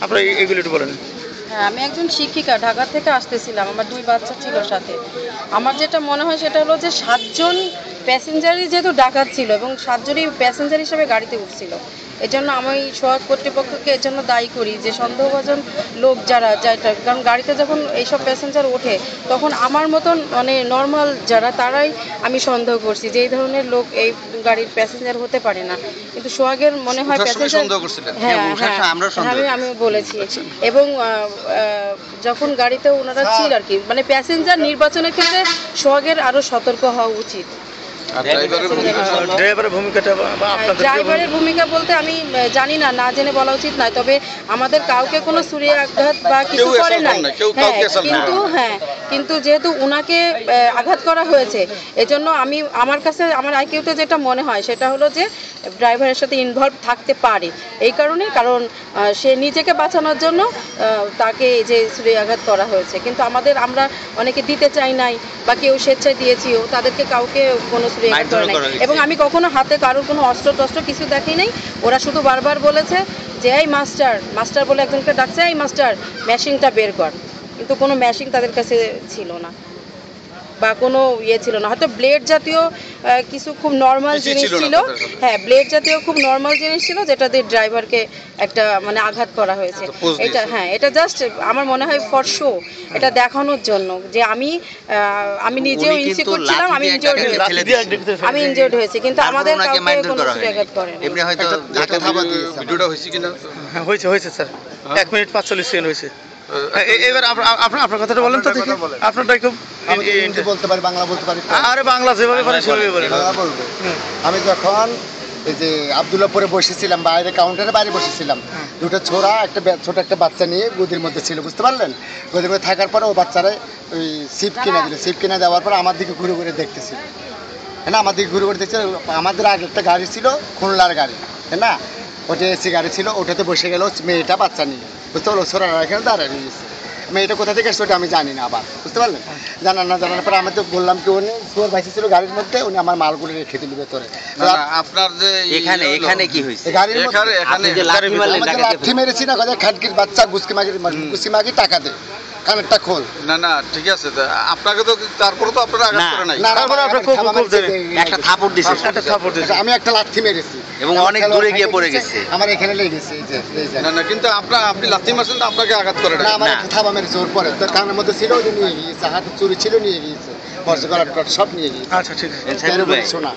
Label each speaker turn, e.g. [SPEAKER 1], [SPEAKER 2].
[SPEAKER 1] আপনারা এগুলো একটু বলেন।
[SPEAKER 2] হ্যাঁ আমি একজন শিক্ষিকা, ঢাকা থেকে আসতেছিলাম, আমার দুই বাচ্চা ছিল সাথে। আমার যেটা মনে হয় সেটা হলো যে সাতজন প্যাসেঞ্জারই যেহেতু ডাকাত ছিল এবং সাতজনই প্যাসেঞ্জার হিসেবে গাড়িতে উঠছিল এজন্য আমি সোহাগ কর্তৃপক্ষকে এর জন্য দায়ী করি যে সন্দেহভাজন লোক যারা যারা কারণ গাড়িতে যখন এইসব প্যাসেঞ্জার ওঠে তখন আমার মতন মানে নর্মাল যারা তারাই আমি সন্দেহ করছি যে এই ধরনের লোক এই গাড়ির প্যাসেঞ্জার হতে পারে না। কিন্তু সোহাগের মনে হয় প্যাসেঞ্জার হ্যাঁ
[SPEAKER 3] হ্যাঁ,
[SPEAKER 2] হ্যাঁ
[SPEAKER 3] সন্দেহ
[SPEAKER 2] আমি আমি বলেছি। এবং আহ, আহ, যখন গাড়িতে ওনারা ছিল আর কি মানে প্যাসেঞ্জার নির্বাচনের ক্ষেত্রে সোহাগের আরও সতর্ক হওয়া উচিত।
[SPEAKER 4] ড্রাইভারের ভূমিকা
[SPEAKER 1] ভূমিকাটা
[SPEAKER 2] ড্রাইভারের বলতে আমি জানি না না জেনে বলা উচিত নয় তবে আমাদের কাউকে কোনো সুরে আঘাত বা কিছু করে নাই। হ্যাঁ কিন্তু হ্যাঁ কিন্তু যেহেতু উনাকে আঘাত করা হয়েছে এজন্য আমি আমার কাছে আমার আইকিউতে যেটা মনে হয় সেটা হলো যে ড্রাইভারের সাথে ইনভলভ থাকতে পারে। এই কারণে কারণ সে নিজেকে বাঁচানোর জন্য তাকে যে সুরে আঘাত করা হয়েছে। কিন্তু আমাদের আমরা অনেকে দিতে চাই নাই বা কেউ স্বেচ্ছায় দিয়েছিও তাদেরকে কাউকে কোনো সুরে আঘাত করে নাই। এবং আমি কখনো হাতে কারোর কোনো অস্ত্র টস্ত্র কিছু দেখি নাই ওরা শুধু বারবার বলেছে যে এই মাস্টার মাস্টার বলে একজনকে ডাকছে এই মাস্টার মেশিনটা বের কর। কিন্তু কোনো ম্যাশিং তাদের কাছে ছিল না। বা কোনো ইয়ে ছিল না। হয়তো ব্লেড জাতীয় কিছু খুব নর্মাল জিনিস
[SPEAKER 4] ছিল।
[SPEAKER 2] হ্যাঁ ব্লেড জাতীয় খুব নর্মাল জিনিস ছিল যেটা দিয়ে ড্রাইভারকে একটা মানে আঘাত করা হয়েছে। এটা হ্যাঁ এটা জাস্ট আমার মনে হয় ফর শো এটা দেখানোর জন্য যে আমি আমি নিজেও ইনসিকিউর ছিলাম আমি ইনজিওর্ড হয়েছি। আমি ইনজিওর্ড হয়েছি কিন্তু আমাদের কাউকে কোনো কিছু আঘাত করে
[SPEAKER 3] এমনি হয়তো
[SPEAKER 4] ভিডিওটা হয়েছে কিনা?
[SPEAKER 1] হ্যাঁ হয়েছে হয়েছে স্যার।
[SPEAKER 4] হ্যাঁ?
[SPEAKER 1] এক মিনিট পাঁচচল্লিশ সেকেন্ড হয়েছে। এবার আপনা- আপনা- আপনার কথাটা বলেন তো
[SPEAKER 4] আপনার
[SPEAKER 1] দেখি। আপনারটা
[SPEAKER 5] হিন্দি বলতে পারি বাংলা বলতে পারি
[SPEAKER 1] আরে বাংলা যেভাবে পারেন সেভাবে বলেন।
[SPEAKER 5] বাংলা বলব। আমি যখন এই যে আবদুল্লাপুরে বসেছিলাম বাইরে কাউন্টারে বাইরে বসেছিলাম দুটো ছোড়া একটা ছোট একটা বাচ্চা নিয়ে গদির মধ্যে ছিল বুঝতে পারলেন? গদির মধ্যে থাকার পরে ও বাচ্চারা ওই সিট কিনে দিল। সিট কিনে দেওয়ার পর আমার দিকে ঘুরে ঘুরে দেখতেছিল। হ্যাঁ না? আমার দিকে ঘুরে ঘুরে দেখছিল আমাদের আগে একটা গাড়ি ছিল খুলনার গাড়ি হ্যাঁ না? ওটা এসি গাড়ি ছিল ওটাতে বসে গেল মেয়েটা বাচ্চা নিয়ে। বুঝতে পারল? ছোড়ারা এখানে দাঁড়িয়ে গেছে মেয়েটা কোথা থেকে এসছে আমি জানি না আবার বুঝতে পারলেন জানার না জানার পরে আমি তো বললাম কি উনি সুয়ার ভাইসি ছিল গাড়ির মধ্যে উনি আমার মালগুলো রেখে দিল ভেতরে।
[SPEAKER 4] না, না, আপনার যে
[SPEAKER 3] এখানে এখানে কি হয়েছে?
[SPEAKER 5] গাড়ির মধ্যে
[SPEAKER 3] লাঠি
[SPEAKER 5] মেরেছি না কথা খাটকির বাচ্চা গুসকি মাগি গুসকি মাগি টাকা দে। কানেরটা খোল।
[SPEAKER 4] না না ঠিক আছে আপনাকে তো তারপরে তো আপনারা আঘাত করে নাই।
[SPEAKER 5] না
[SPEAKER 1] তারপরে আপনার খুব- খুব
[SPEAKER 3] একটা থাপড় দিছে।
[SPEAKER 1] একটা থাপড় দিয়েছে
[SPEAKER 5] আমি একটা লাঠি মেরেছি।
[SPEAKER 3] এবং অনেক দূরে গিয়ে পড়ে গেছে।
[SPEAKER 5] আমার এখানে লেগেছে এই যে এই যে।
[SPEAKER 4] না না কিন্তু আপনার আপনি লাথি মারছেন তো আপনাকে আঘাত করে নাই।
[SPEAKER 5] না আমার একটা থাবা মেরেছে ওর পরে। তো কানের মধ্যে ছিল ওই নিয়ে গিয়েছে হাতে চুরি ছিল নিয়ে গিয়েছে। বর্ষ করার সব নিয়ে গিয়েছে।
[SPEAKER 1] আচ্ছা ঠিক আছে।
[SPEAKER 5] সোনা